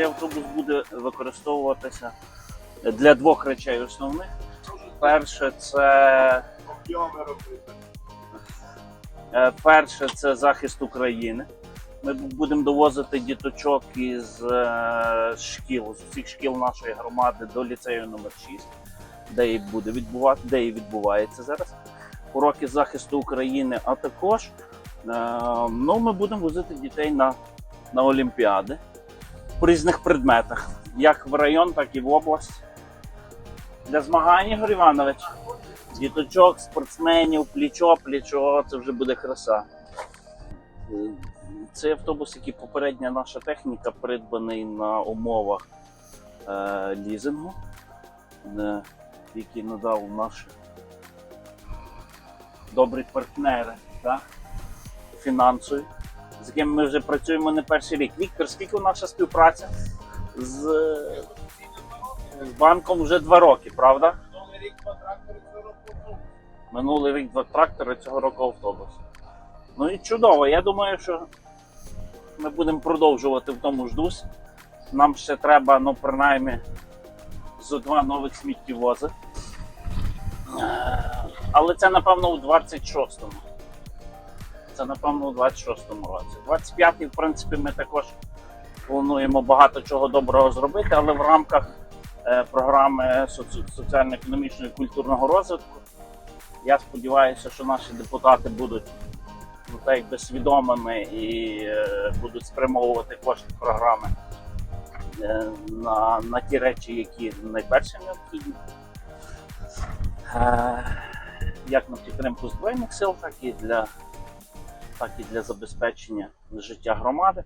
цей автобус буде використовуватися для двох речей основних. Перше, це. Е, Перше це захист України. Ми будемо довозити діточок із е, шкіл, з усіх шкіл нашої громади до ліцею номер 6 де і буде відбувати, де і відбувається зараз. Уроки захисту України, а також е, ну, ми будемо возити дітей на, на Олімпіади по різних предметах, як в район, так і в область. Для змагань Ігор Іванович. Діточок, спортсменів, плічо, плічо, це вже буде краса. Цей автобус, як і попередня наша техніка, придбаний на умовах е, лізингу, е, який надав наш добрі партнери фінансові, з якими ми вже працюємо не перший рік. Віктор, скільки наша співпраця з, з банком вже два роки, правда? Новий рік по трактору це роботу. Минулий рік два трактори, цього року автобус. Ну і чудово. Я думаю, що ми будемо продовжувати в тому ж дусі. Нам ще треба, ну, принаймні, зо два нових сміттєвози. Але це, напевно, у 26-му. Це, напевно, у 26-му році. 25-й, в принципі, ми також плануємо багато чого доброго зробити, але в рамках е, програми соці- соціально-економічного і культурного розвитку я сподіваюся, що наші депутати будуть ну, так якби свідомими і е, будуть спрямовувати кошти програми е, на, на ті речі, які найперше необхідні. Е, як на підтримку Збройних сил, так і для, так і для забезпечення життя громади.